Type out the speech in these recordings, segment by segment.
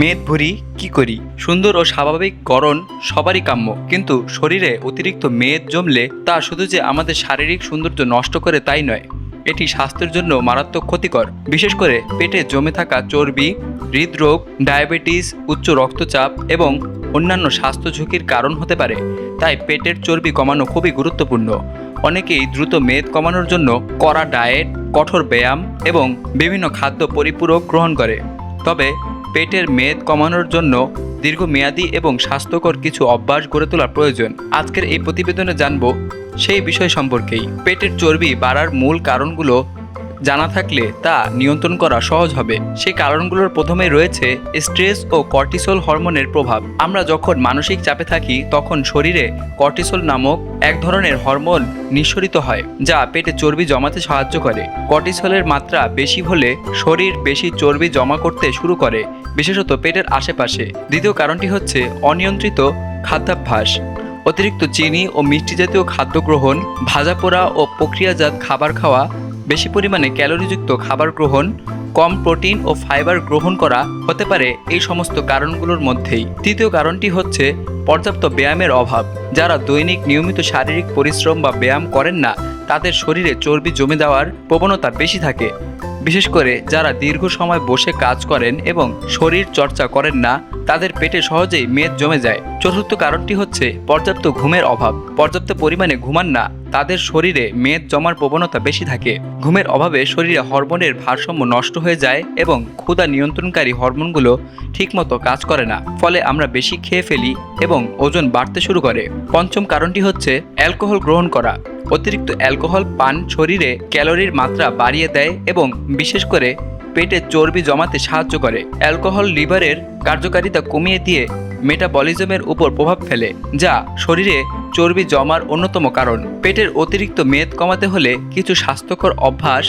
মেদ ভরি কি করি? সুন্দর ও স্বাভাবিক গড়ন সবারই কাম্য। কিন্তু শরীরে অতিরিক্ত মেদ জমলে তা শুধু যে আমাদের শারীরিক সৌন্দর্য নষ্ট করে তাই নয়, এটি স্বাস্থ্যের জন্য মারাত্মক ক্ষতিকর। বিশেষ করে পেটে জমে থাকা চর্বি, হৃদরোগ, ডায়াবেটিস, উচ্চ রক্তচাপ এবং অন্যান্য স্বাস্থ্য ঝুঁকির কারণ হতে পারে। তাই পেটের চর্বি কমানো খুবই গুরুত্বপূর্ণ। অনেকেই দ্রুত মেদ কমানোর জন্য কড়া ডায়েট, কঠোর ব্যায়াম এবং বিভিন্ন খাদ্য পরিপূরক গ্রহণ করে। তবে পেটের মেদ কমানোর জন্য দীর্ঘমেয়াদী এবং স্বাস্থ্যকর কিছু অভ্যাস গড়ে তোলা প্রয়োজন। আজকের এই প্রতিবেদনে জানব সেই বিষয় সম্পর্কেই। পেটের চর্বি বাড়ার মূল কারণগুলো জানা থাকলে তা নিয়ন্ত্রণ করা সহজ হবে। সেই কারণগুলোর প্রথমে রয়েছে স্ট্রেস ও কর্টিসল হরমোনের প্রভাব। আমরা যখন মানসিক চাপে থাকি, তখন শরীরে কর্টিসল নামক এক ধরনের হরমোন নিঃসরিত হয়, যা পেটে চর্বি জমাতে সাহায্য করে। কর্টিসলের মাত্রা বেশি হলে শরীর বেশি চর্বি জমা করতে শুরু করে, বিশেষত পেটের আশেপাশে। দ্বিতীয় কারণটি হচ্ছে অনিয়ন্ত্রিত খাদ্যাভ্যাস। অতিরিক্ত চিনি ও মিষ্টি জাতীয় খাদ্য গ্রহণ, ভাজা পোড়া ও প্রক্রিয়াজাত খাবার খাওয়া বেশি পরিমাণে ক্যালোরিযুক্ত খাবার গ্রহণ, কম প্রোটিন ও ফাইবার গ্রহণ করা হতে পারে এই সমস্ত কারণগুলোর মধ্যেই। তৃতীয় কারণটি হচ্ছে পর্যাপ্ত ব্যায়ামের অভাব। যারা দৈনিক নিয়মিত শারীরিক পরিশ্রম বা ব্যায়াম করেন না, তাদের শরীরে চর্বি জমে দেওয়ার প্রবণতা বেশি থাকে। বিশেষ করে যারা দীর্ঘ সময় বসে কাজ করেন এবং শরীর চর্চা করেন না, তাদের পেটে সহজেই মেদ জমে যায়। চতুর্থ কারণটি হচ্ছে পর্যাপ্ত ঘুমের অভাব। পর্যাপ্ত পরিমাণে ঘুমান না তাদের শরীরে মেদ জমার প্রবণতা বেশি থাকে। ঘুমের অভাবে শরীরে হরমোনের ভারসাম্য নষ্ট হয়ে যায় এবং ক্ষুধা নিয়ন্ত্রণকারী হরমোনগুলো ঠিকমতো কাজ করে না। ফলে আমরা বেশি খেয়ে ফেলি এবং ওজন বাড়তে শুরু করে। পঞ্চম কারণটি হচ্ছে অ্যালকোহল গ্রহণ করা। অতিরিক্ত অ্যালকোহল পান শরীরে ক্যালোরির মাত্রা বাড়িয়ে দেয় এবং বিশেষ করে পেটে চর্বি জমাতে সাহায্য করে। অ্যালকোহল, লিভারের কার্যকারিতা কমিয়ে দিয়ে মেটাবলিজমের উপর প্রভাব ফেলে, যা শরীরে চর্বি জমার অন্যতম কারণ। পেটের অতিরিক্ত মেদ কমাতে হলে কিছু স্বাস্থ্যকর অভ্যাস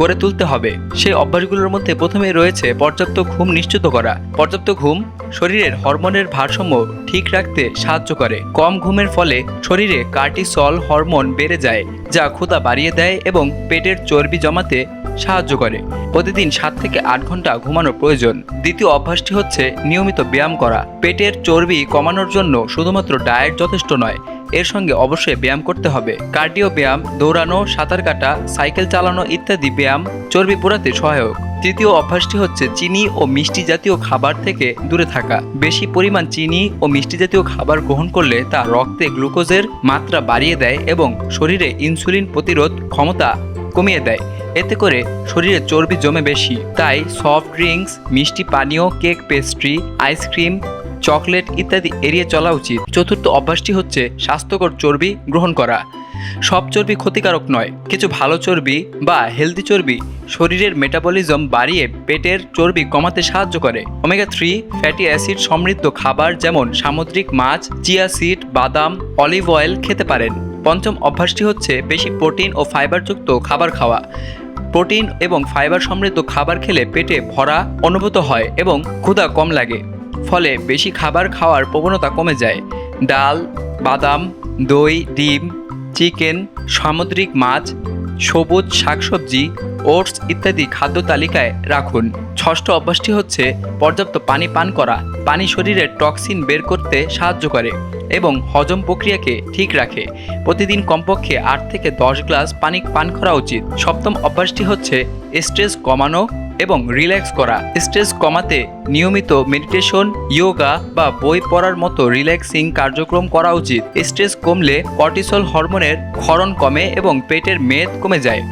গড়ে তুলতে হবে। সেই অভ্যাসগুলোর মধ্যে প্রথমে রয়েছে পর্যাপ্ত ঘুম নিশ্চিত করা। পর্যাপ্ত ঘুম শরীরের হরমোনের ভারসাম্য ঠিক রাখতে সাহায্য করে। কম ঘুমের ফলে শরীরে কার্টিসল হরমোন বেড়ে যায়, যা ক্ষুধা বাড়িয়ে দেয় এবং পেটের চর্বি জমাতে সাহায্য করে। প্রতিদিন সাত থেকে আট ঘণ্টা ঘুমানো প্রয়োজন। দ্বিতীয় অভ্যাসটি হচ্ছে নিয়মিত ব্যায়াম করা। পেটের চর্বি কমানোর জন্য শুধুমাত্র ডায়েট যথেষ্ট নয়, এর সঙ্গে অবশ্যই ব্যায়াম করতে হবে। কার্ডিও ব্যায়াম, দৌড়ানো, সাঁতার কাটা, সাইকেল চালানো ইত্যাদি ব্যায়াম চর্বি পোড়াতে সহায়ক। তৃতীয় অভ্যাসটি হচ্ছে চিনি ও মিষ্টি জাতীয় খাবার থেকে দূরে থাকা। বেশি পরিমাণ চিনি ও মিষ্টি জাতীয় খাবার গ্রহণ করলে তা রক্তে গ্লুকোজের মাত্রা বাড়িয়ে দেয় এবং শরীরে ইনসুলিন প্রতিরোধ ক্ষমতা কমিয়ে দেয়। এতে করে শরীরে চর্বি জমে বেশি। তাই সফট ড্রিঙ্কস মিষ্টি পানীয় কেক পেস্ট্রি আইসক্রিম চকলেট ইত্যাদি এড়িয়ে চলা উচিত। চতুর্থ অভ্যাসটি হচ্ছে স্বাস্থ্যকর চর্বি গ্রহণ করা। সব চর্বি ক্ষতিকারক নয়, কিছু ভালো চর্বি বা হেলদি চর্বি শরীরের মেটাবলিজম বাড়িয়ে পেটের চর্বি কমাতে সাহায্য করে। ওমেগা থ্রি ফ্যাটি অ্যাসিড সমৃদ্ধ খাবার যেমন সামুদ্রিক মাছ চিয়া সিড বাদাম অলিভ অয়েল খেতে পারেন। পঞ্চম অভ্যাসটি হচ্ছে বেশি প্রোটিন ও ফাইবারযুক্ত খাবার খাওয়া। প্রোটিন এবং ফাইবার সমৃদ্ধ খাবার খেলে পেটে ভরা অনুভূত হয় এবং ক্ষুধা কম লাগে। ফলে বেশি খাবার খাওয়ার প্রবণতা কমে যায়। ডাল, বাদাম, দই, ডিম, চিকেন, সামুদ্রিক মাছ, সবুজ শাকসবজি, ওটস ইত্যাদি খাদ্য তালিকায় রাখুন। ষষ্ঠ অভ্যাসটি হচ্ছে পর্যাপ্ত পানি পান করা। পানি শরীরের টক্সিন বের করতে সাহায্য করে এবং হজম প্রক্রিয়াকে ঠিক রাখে। প্রতিদিন কমপক্ষে আট থেকে দশ গ্লাস পানি পান করা উচিত। সপ্তম অভ্যাসটি হচ্ছে স্ট্রেস কমানো এবং রিল্যাক্স করা। স্ট্রেস কমাতে নিয়মিত মেডিটেশন, ইয়োগা বা বই পড়ার মতো রিল্যাক্সিং কার্যক্রম করা উচিত। স্ট্রেস কমলে কর্টিসল হরমোনের ক্ষরণ কমে এবং পেটের মেদ কমে যায়।